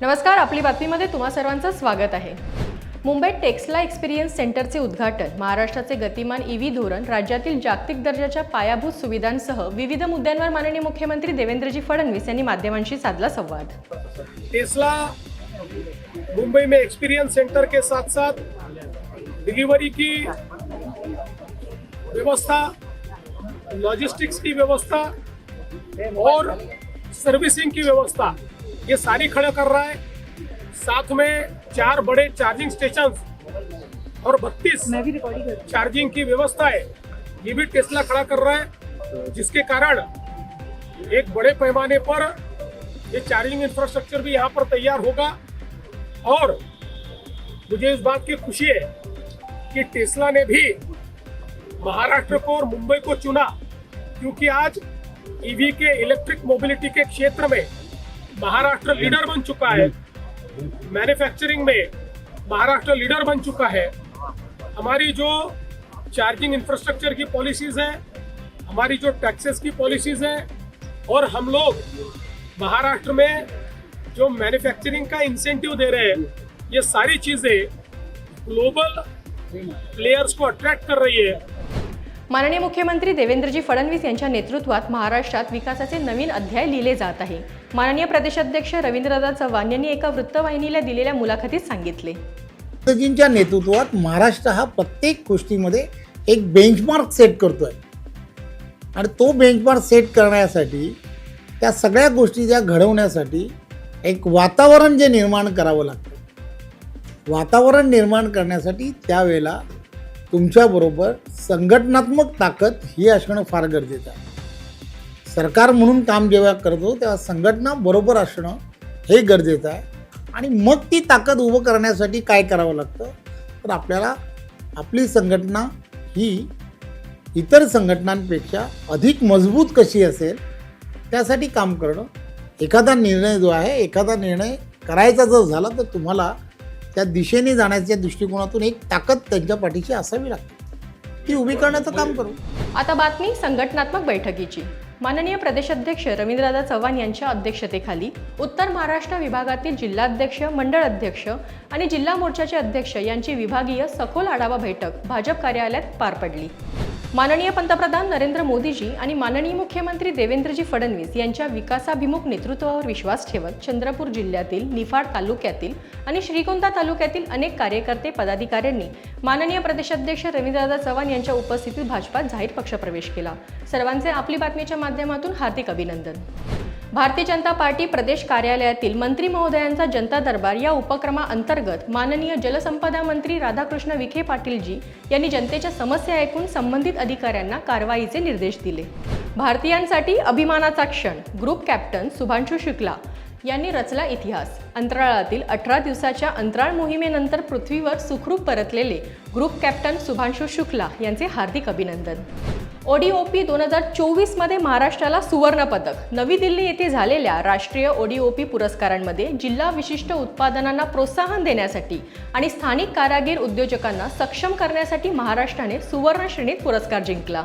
नमस्कार आपली बातमीमध्ये तुम्हा सर्वांचं स्वागत आहे. मुंबईत टेक्सला एक्सपिरियन्स सेंटरचे उद्घाटन महाराष्ट्राचे गतिमान ईव्ही धोरण राज्यातील जागतिक दर्जाच्या पायाभूत सुविधांसह विविध मुद्द्यांवर माननीय मुख्यमंत्री देवेंद्रजी फडणवीस यांनी माध्यमांशी साधला संवाद. टेस्ला मुंबई में एक्सपीरियंस सेंटर के साथ साथ डिलीवरी की व्यवस्था लॉजिस्टिक्स की व्यवस्था और सर्विसिंग की व्यवस्था ये सारी खड़ा कर रहा है। साथ में चार बड़े चार्जिंग स्टेशन और बत्तीस चार्जिंग की व्यवस्था है। ये भी टेस्ला खड़ा कर रहा है जिसके कारण एक बड़े पैमाने पर ये चार्जिंग इंफ्रास्ट्रक्चर भी यहाँ पर तैयार होगा। और मुझे इस बात की खुशी है कि टेस्ला ने भी महाराष्ट्र को और मुंबई को चुना क्योंकि आज ईवी के इलेक्ट्रिक मोबिलिटी के क्षेत्र में महाराष्ट्र लीडर बन चुका है। मैन्युफैक्चरिंग में महाराष्ट्र लीडर बन चुका है। हमारी जो चार्जिंग इंफ्रास्ट्रक्चर की पॉलिसीज़ हैं, हमारी जो टैक्सेस की पॉलिसीज़ हैं, और हम लोग महाराष्ट्र में जो मैन्युफैक्चरिंग का इंसेंटिव दे रहे हैं, ये सारी चीज़ें ग्लोबल प्लेयर्स को अट्रैक्ट कर रही है। माननीय मुख्यमंत्री देवेंद्रजी फडणवीस यांच्या नेतृत्वात महाराष्ट्रात विकासाचे नवीन अध्याय लिहिले जात आहे. माननीय प्रदेशाध्यक्ष रवींद्रदा चव्हाण यांनी एका वृत्तवाहिनीला दिलेल्या मुलाखतीत सांगितले. मोदीजींच्या नेतृत्वात महाराष्ट्र हा प्रत्येक गोष्टीमध्ये एक बेंचमार्क सेट करतोय. आणि तो बेंचमार्क सेट करण्यासाठी त्या सगळ्या गोष्टी ज्या घडवण्यासाठी एक वातावरण जे निर्माण करावं लागतं. वातावरण निर्माण करण्यासाठी त्यावेळेला तुमच्याबरोबर संघटनात्मक ताकद ही असणं फार गरजेचं आहे. सरकार म्हणून काम जेव्हा करतो तेव्हा संघटना बरोबर असणं हे गरजेचं आहे. आणि मग ती ताकद उभं करण्यासाठी काय करावं लागतं? तर आपल्याला आपली संघटना ही इतर संघटनांपेक्षा अधिक मजबूत कशी असेल त्यासाठी काम करणं एखादा निर्णय जो आहे एखादा निर्णय करायचा जर झाला तर तुम्हाला त्या दिशेने जाण्याच्या दृष्टिकोनातून एक ताकद त्यांच्या पाठीशी असावी लागते. ती उभी करण्याचं काम करू. आता बातमी संघटनात्मक बैठकीची. माननीय प्रदेशाध्यक्ष रवींद्रदादा चव्हाण यांच्या अध्यक्षतेखाली उत्तर महाराष्ट्र विभागातील जिल्हाध्यक्ष मंडळ अध्यक्ष आणि जिल्हा मोर्चाचे अध्यक्ष यांची विभागीय सखोल आढावा बैठक भाजप कार्यालयात पार पडली. माननीय पंतप्रधान नरेंद्र मोदीजी आणि माननीय मुख्यमंत्री देवेंद्रजी फडणवीस यांच्या विकासाभिमुख नेतृत्वावर विश्वास ठेवत चंद्रपूर जिल्ह्यातील निफाड तालुक्यातील आणि श्रीगोंदा तालुक्यातील अनेक कार्यकर्ते पदाधिकाऱ्यांनी माननीय प्रदेशाध्यक्ष रवींद्रदादा चव्हाण यांच्या उपस्थितीत भाजपात जाहीर पक्षप्रवेश केला. सर्वांचे आपली बातमीच्या माध्यमातून हार्दिक अभिनंदन. भारतीय जनता पार्टी प्रदेश कार्यालयातील मंत्री महोदयांचा जनता दरबार या उपक्रमाअंतर्गत माननीय जलसंपदा मंत्री राधाकृष्ण विखे पाटीलजी यांनी जनतेच्या समस्या ऐकून संबंधित अधिकाऱ्यांना कारवाईचे निर्देश दिले. भारतीयांसाठी अभिमानाचा क्षण ग्रुप कॅप्टन सुभांशू शुक्ला यांनी रचला इतिहास. अंतराळातील अठरा दिवसाच्या अंतराळ मोहिमेनंतर पृथ्वीवर सुखरूप परतलेले ग्रुप कॅप्टन सुभांशू शुक्ला यांचे हार्दिक अभिनंदन. ओडीओपी दोन हजार चोवीसमध्ये महाराष्ट्राला सुवर्णपदक नवी दिल्ली येथे झालेल्या राष्ट्रीय ओडीओपी पुरस्कारांमध्ये जिल्हा विशिष्ट उत्पादनांना प्रोत्साहन देण्यासाठी आणि स्थानिक कारागीर उद्योजकांना सक्षम करण्यासाठी महाराष्ट्राने सुवर्ण श्रेणीत पुरस्कार जिंकला.